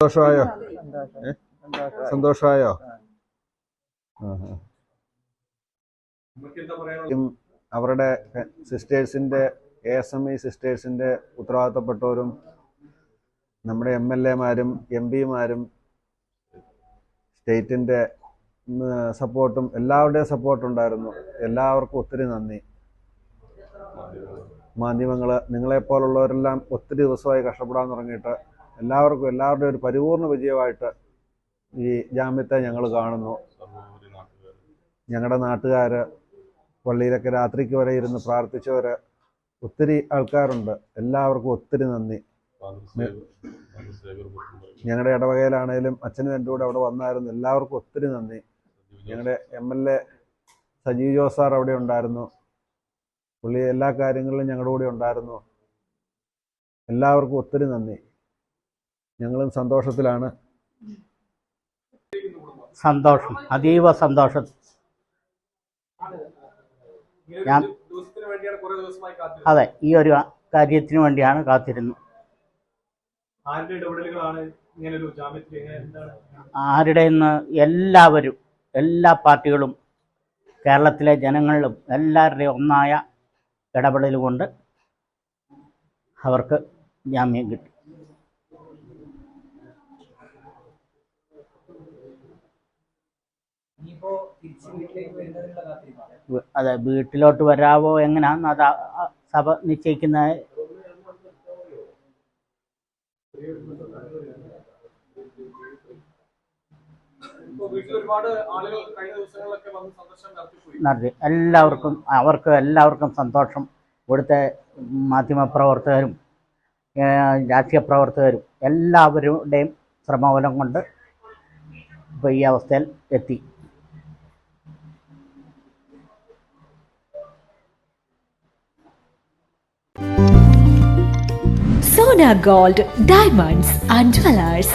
സന്തോഷമായോ? സന്തോഷമായോ. അവരുടെ സിസ്റ്റേഴ്സിന്റെ എ എസ് എം ഇ സിസ്റ്റേഴ്സിന്റെ ഉത്തരവാദിത്തപ്പെട്ടവരും നമ്മുടെ എം എൽ എമാരും എം പിമാരും സ്റ്റേറ്റിന്റെ സപ്പോർട്ടും എല്ലാവരുടെയും സപ്പോർട്ട് ഉണ്ടായിരുന്നു എല്ലാവർക്കും ഒത്തിരി നന്ദി. മാധ്യമങ്ങൾ നിങ്ങളെപ്പോലുള്ളവരെല്ലാം ഒത്തിരി ദിവസമായി കഷ്ടപ്പെടാൻ തുടങ്ങിയിട്ട് എല്ലാവർക്കും എല്ലാവരുടെയും ഒരു പരിപൂർണ വിജയമായിട്ട് ഈ ജാമ്യത്തെ ഞങ്ങൾ കാണുന്നു. ഞങ്ങളുടെ നാട്ടുകാർ പള്ളിയിലൊക്കെ രാത്രിക്ക് വരെ ഇരുന്ന് പ്രാർത്ഥിച്ചവർ ഒത്തിരി ആൾക്കാരുണ്ട്. എല്ലാവർക്കും ഒത്തിരി നന്ദി. ഞങ്ങളുടെ ഇടവകയിലാണേലും അച്ഛനും എന്റെ കൂടെ അവിടെ വന്നായിരുന്നു. എല്ലാവർക്കും ഒത്തിരി നന്ദി. ഞങ്ങളുടെ M L A Sajeev Jose sir അവിടെ ഉണ്ടായിരുന്നു. പുള്ളി എല്ലാ കാര്യങ്ങളിലും ഞങ്ങളുടെ കൂടെ ഉണ്ടായിരുന്നു. എല്ലാവർക്കും ഒത്തിരി നന്ദി. ഞങ്ങളും സന്തോഷത്തിലാണ്. സന്തോഷം അതീവ സന്തോഷം. ഞാൻ ദിവസത്തിന് വേണ്ടിയാണ് കുറെ ദിവസമായി കാത്തിരുന്നത് അതെ ഈ ഒരു കാര്യത്തിന് വേണ്ടിയാണ് കാത്തിരുന്നത്. ആരുടെ ഇന്ന് ആരുടെ നിന്ന് എല്ലാവരും എല്ലാ പാർട്ടികളും കേരളത്തിലെ ജനങ്ങളിലും എല്ലാവരുടെയും ഒന്നായ ഇടപെടൽ കൊണ്ട് അവർക്ക് ജാമ്യം കിട്ടി. അതെ വീട്ടിലോട്ട് വരാവോ എങ്ങനെയാന്ന് അത് സഭ നിശ്ചയിക്കുന്ന നടത്തി. എല്ലാവർക്കും അവർക്ക് എല്ലാവർക്കും സന്തോഷം. ഇവിടുത്തെ മാധ്യമപ്രവർത്തകരും രാഷ്ട്രീയ പ്രവർത്തകരും എല്ലാവരുടെയും ശ്രമഫലം കൊണ്ട് ഇപ്പോൾ ഈ അവസ്ഥയിൽ എത്തി. Sona gold diamonds and jewellers